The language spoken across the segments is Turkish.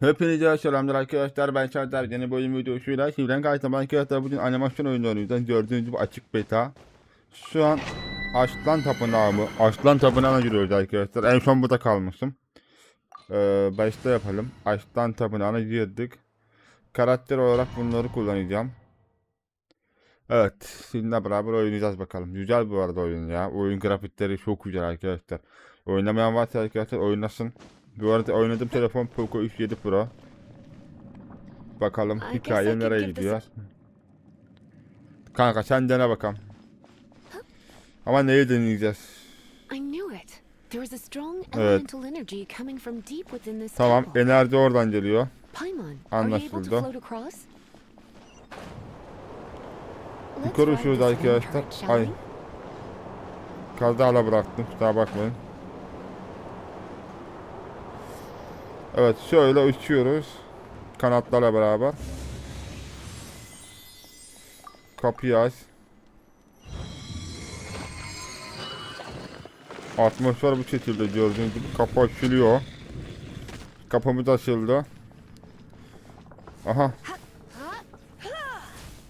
Hepinize selamlar arkadaşlar. Ben Serdar yeni bölüm videosuyla Sivren karşıma arkadaşlar bugün animasyon oyunu oynuyoruz gördüğünüz gibi açık beta. Şu an Aslan Tapınağı mı? Aslan Tapınağı'na giriyoruz arkadaşlar. En son burada kalmışım ee, Başta yapalım. Aslan Tapınağı'na girdik. Karakter olarak bunları kullanacağım. Evet sizinle beraber oynayacağız bakalım. Güzel bu arada oyun ya. Oyun grafikleri çok güzel arkadaşlar. Oynamayan varsa arkadaşlar oynasın bu arada oynadığım telefon Poco X7 Pro. Bakalım hikaye nereye gidiyor. Kanka sen dene bakalım. Ama neyi deneyeceğiz? I knew it. There is a strong Evet. elemental energy coming from deep within this Tamam enerji oradan geliyor. Anlaşıldı. Yukarı uçuyoruz arkadaşlar. Ay. we? Kazayla bıraktım kusura bakmayın. Evet şöyle uçuyoruz. Kanatlarla beraber. Kapıyı aç. Atmosfer bu şekilde gördüğünüz gibi kapı açılıyor. Kapımız açıldı. Aha.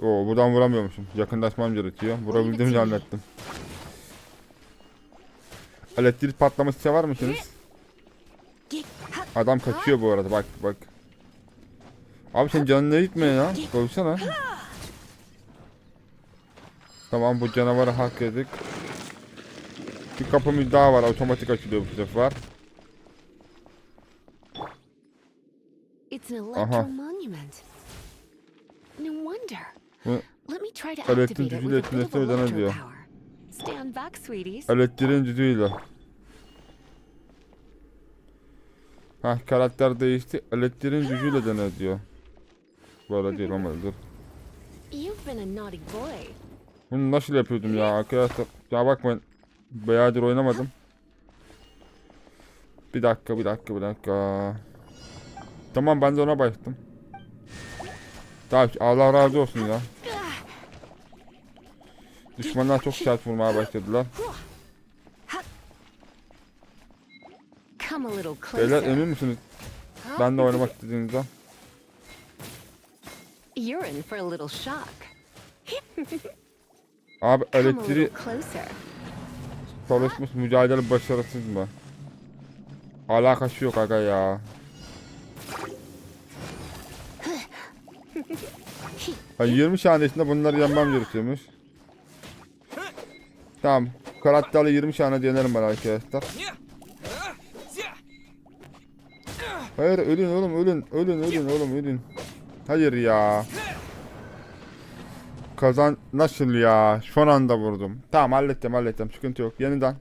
Oo buradan vuramıyormuşum. Yakınlaşmam gerekiyor. Vurabildiğimi zannettim. Elektrik patlaması sever misiniz? Adam kaçıyor bu arada bak bak. Abi sen canına gitme ya. Koysana. Tamam bu canavarı hak ettik. Bir kapımız daha var otomatik açılıyor bu sefer. Aha. electro monument. No wonder. Bu Let Hah karakter değişti. Elektriğin gücüyle dene diyor. Bu arada değil ama dur. Bunu nasıl yapıyordum ya arkadaşlar? Ya bakmayın. Bayağıdır oynamadım. Bir dakika bir dakika bir dakika. Tamam ben de ona başladım. Tamam Allah razı olsun ya. Düşmanlar çok sert vurmaya başladılar. Come a little Beyler closer. emin misiniz? Ben de oynamak istediğinizden. You're in for a little shock. Abi Come a elektriği little closer. çalışmış mücadele başarısız mı? Alakası yok aga ya. Ha, 20 saniyesinde bunları yenmem gerekiyormuş. Tamam. Karakterle 20 saniye denerim ben arkadaşlar. Hayır ölün oğlum ölün ölün ölün oğlum ölün. Hayır ya. Kazan nasıl ya? Son anda vurdum. Tamam hallettim hallettim sıkıntı yok. Yeniden.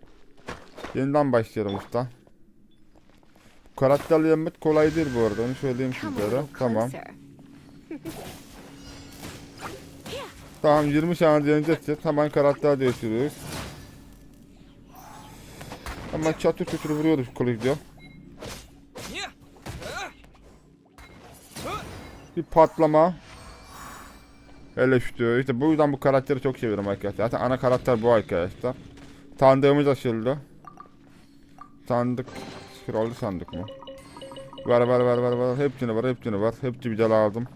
Yeniden başlayalım usta. Karakterle yenmek kolay değil bu arada onu söyleyeyim sizlere. Tamam. Tamam 20 saniye deneyeceğiz. Hemen karakter değiştiriyoruz. Hemen çatır çatır vuruyoruz kılıçla. Bir patlama. Hele işte, bu yüzden bu karakteri çok seviyorum arkadaşlar. Zaten ana karakter bu arkadaşlar. Sandığımız açıldı. Sandık. Scroll'lu sandık mı? Var var var var var. Hepsini var hepsini var. Hepsi güzel aldım.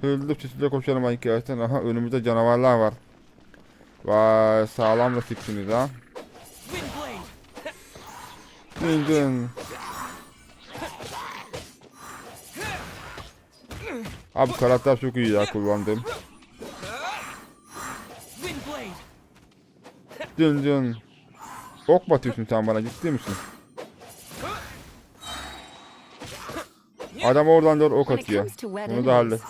Hızlı şekilde koşalım arkadaşlar. Aha önümüzde canavarlar var. Vay sağlam da tipsiniz ha. Bindin. Abi karakter çok iyi ya kullandığım. Dün dün. Ok batıyorsun sen bana ciddi misin? Adam oradan doğru ok atıyor. Bunu da hallet.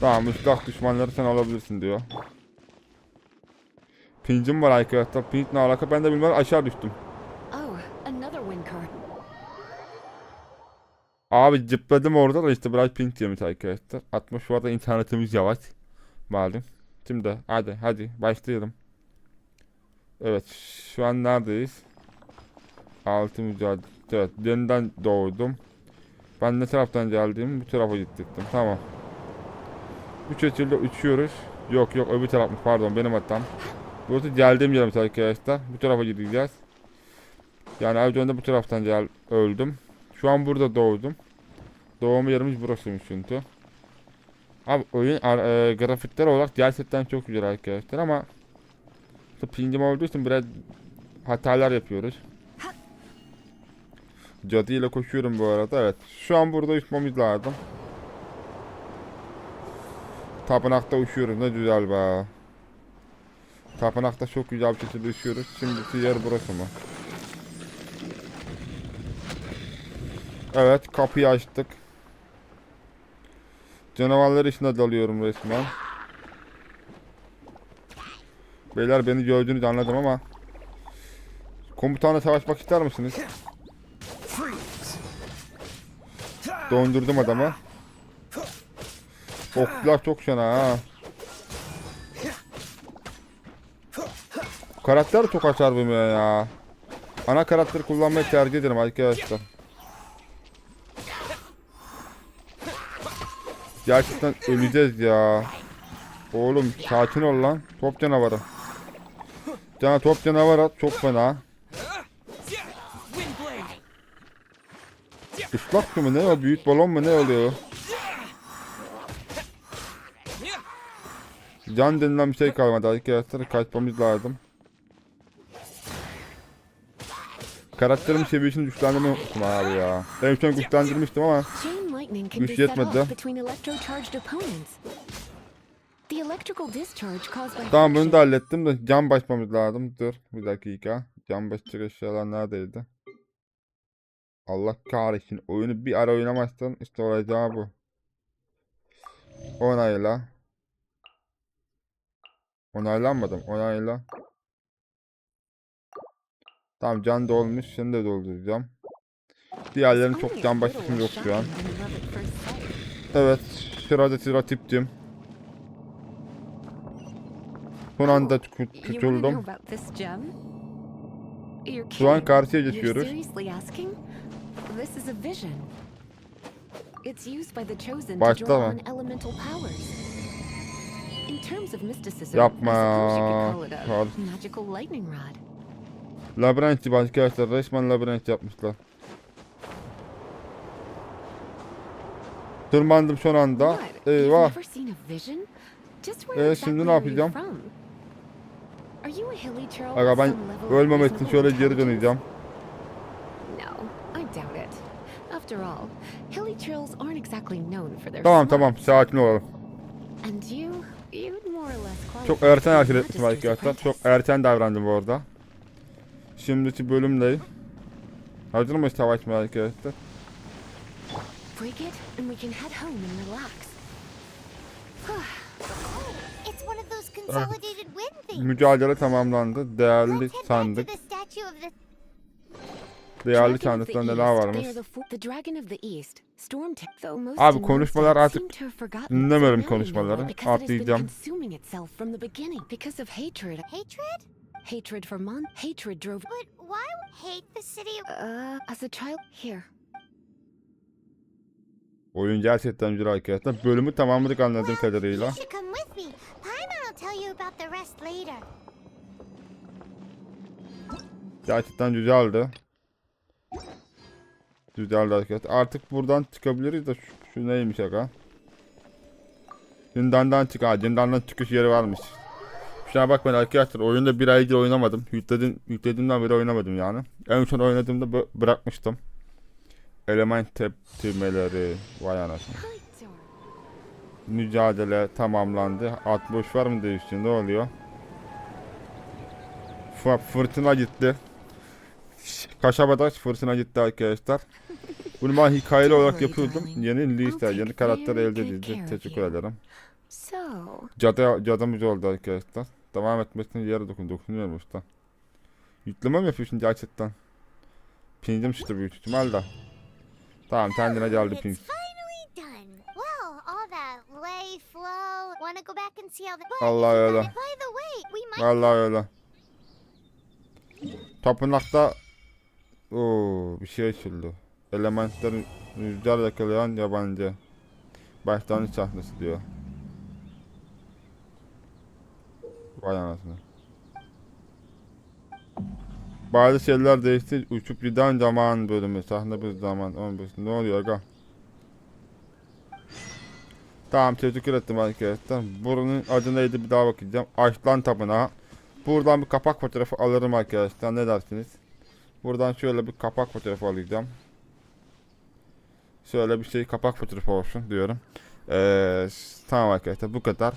Tamam ıslak düşmanları sen alabilirsin diyor. Pincim var arkadaşlar. Pinç ne alaka ben de bilmem aşağı düştüm. Abi zıpladım orada da işte biraz ping yemiş arkadaşlar. 60 şu anda internetimiz yavaş. Malum. Şimdi hadi hadi başlayalım. Evet şu an neredeyiz? Altı mücadele. Evet yeniden doğdum. Ben ne taraftan geldim? Bu tarafa gittim. Tamam. Bu şekilde uçuyoruz. Yok yok öbür tarafmış pardon benim hatam. Burası geldiğim yerimiz arkadaşlar. Bu tarafa gideceğiz. Yani az önce bu taraftan gel öldüm. Şu an burada doğdum. Doğum yerimiz burasıymış çünkü. Abi oyun e, grafikler olarak gerçekten çok güzel arkadaşlar ama işte pingim olduğu için biraz hatalar yapıyoruz. Cadı ile koşuyorum bu arada evet. Şu an burada uçmamız lazım. Tapınakta uçuyoruz ne güzel be. Tapınakta çok güzel bir şekilde uçuyoruz. Şimdiki yer burası mı? Evet kapıyı açtık. Canavarlar içine dalıyorum resmen. Beyler beni gördüğünüzü anladım ama Komutanla savaşmak ister misiniz? Dondurdum adamı. Oklar çok şana ha. Karakter çok hasar vermiyor ya. Ana karakteri kullanmayı tercih ederim arkadaşlar. Gerçekten öleceğiz ya. Oğlum sakin ol lan. Top canavarı. Cana top canavarı çok fena. Islak mı ne o? Büyük balon mu ne oluyor? Can denilen bir şey kalmadı arkadaşlar. Kaçmamız lazım. Karakterimin seviyesini güçlendirmeyi unuttum abi ya. En son güçlendirmiştim ama lightning can Güç be set yetmedi. off between electro-charged opponents. The electrical discharge caused by Tamam bunu friction da hallettim de can basmamız lazım. Dur bir dakika. Can basacak eşyalar neredeydi? Allah kahretsin. Oyunu bir ara oynamazsan işte olacağı bu. Onayla. Onaylanmadım. Onayla. Tamam can dolmuş. Şimdi de dolduracağım. Diğerlerinin çok can basışım yok şu an. Evet. Sırada sıra tiptim. Son anda tutuldum. Şu an karşıya geçiyoruz. Başlama. draw on elemental powers. In terms of mysticism, Yapma I suppose you could call it a Kal. magical lightning rod. Labirent gibi arkadaşlar. Resmen labirent yapmışlar. Tırmandım son anda. Eyvah. Ee, şimdi ne yapacağım? Aga ben ölmemek için şöyle geri döneceğim. Tamam tamam sakin olalım. Çok erken hareket etmişim arkadaşlar. Çok erken davrandım bu arada. Şimdiki bölümdeyim. Mıyız savaşmaya arkadaşlar? Break it, and we can head home and relax. It's one of those consolidated wind things. Mücadele tamamlandı. Değerli sandık. Değerli sandıkta neler varmış? Abi konuşmalar artık dinlemiyorum konuşmaları. Atlayacağım. hatred. for Mon. Hatred drove. But why hate the city Uh, as a child, here. Oyun gerçekten güzel arkadaşlar. Bölümü tamamladık anladığım kadarıyla. Gerçekten güzeldi. Güzeldi arkadaşlar. Artık buradan çıkabiliriz de şu, şu neymiş aga? Zindandan çık. Ha, zindandan çıkış yeri varmış. Şuna bakmayın arkadaşlar. Oyunda bir aydır oynamadım. Yükledim, yüklediğimden beri oynamadım yani. En son oynadığımda bırakmıştım. Element tepkimeleri. Vay anasını. Mücadele tamamlandı. 60 var mı değişti? Ne oluyor? F- fırtına gitti. Kaşabada fırtına gitti arkadaşlar. Bunu ben hikayeli olarak yapıyordum. Yeni liste, yeni karakter elde edildi. Teşekkür ederim. Cadı, cadımız oldu arkadaşlar. Devam etmesine yere dokun, dokunuyorum usta. Yükleme mi yapıyorsun gerçekten? Pingim işte büyük ihtimalle. Tamam kendine geldi. But Allah öyle. Vallahi öyle. Tapınakta Oo, bir şey açıldı. Elementleri rüzgar yakalayan yabancı. Başlangıç sahnesi diyor. Vay anasını. Bazı şeyler değişti. Uçup giden zaman bölümü. Sahne bir zaman. 15. Ne oluyor aga? Tamam teşekkür ettim arkadaşlar. Buranın adı neydi bir daha bakacağım. Aşlan Tapınağı. Buradan bir kapak fotoğrafı alırım arkadaşlar. Ne dersiniz? Buradan şöyle bir kapak fotoğrafı alacağım. Şöyle bir şey kapak fotoğrafı olsun diyorum. Ee, tamam arkadaşlar bu kadar.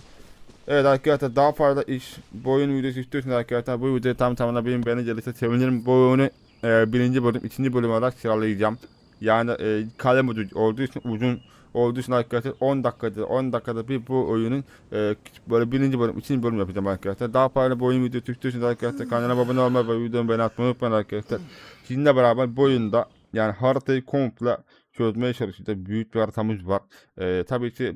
Evet arkadaşlar daha fazla iş bu oyun videosu istiyorsanız arkadaşlar bu videoyu tam tamına benim beğeni gelirse sevinirim. Bu oyunu e, birinci bölüm, ikinci bölüm olarak sıralayacağım. Yani e, kalem olduğu için uzun olduğu için arkadaşlar 10 dakikada 10 dakikada bir bu oyunun e, böyle birinci bölüm, ikinci bölüm yapacağım arkadaşlar. Daha fazla bu oyun videosu arkadaşlar kanalıma abone olmayı ve videomu beğeni atmayı unutmayın arkadaşlar. Sizinle beraber bu oyunda yani haritayı komple çözmeye çalışacağız. Büyük bir haritamız var. E, tabii ki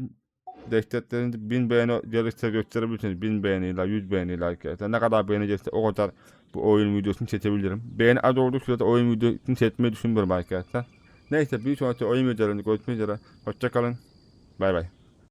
desteklerinizi 1000 beğeni gelirse gösterebilirsiniz. 1000 beğeniyle 100 beğeniyle arkadaşlar. Ne kadar beğeni gelirse o kadar bu oyun videosunu çekebilirim. Beğeni az olduğu sürede oyun videosunu çekmeyi düşünmüyorum arkadaşlar. Neyse bir sonraki oyun videolarında görüşmek üzere. Hoşçakalın. Bay bay.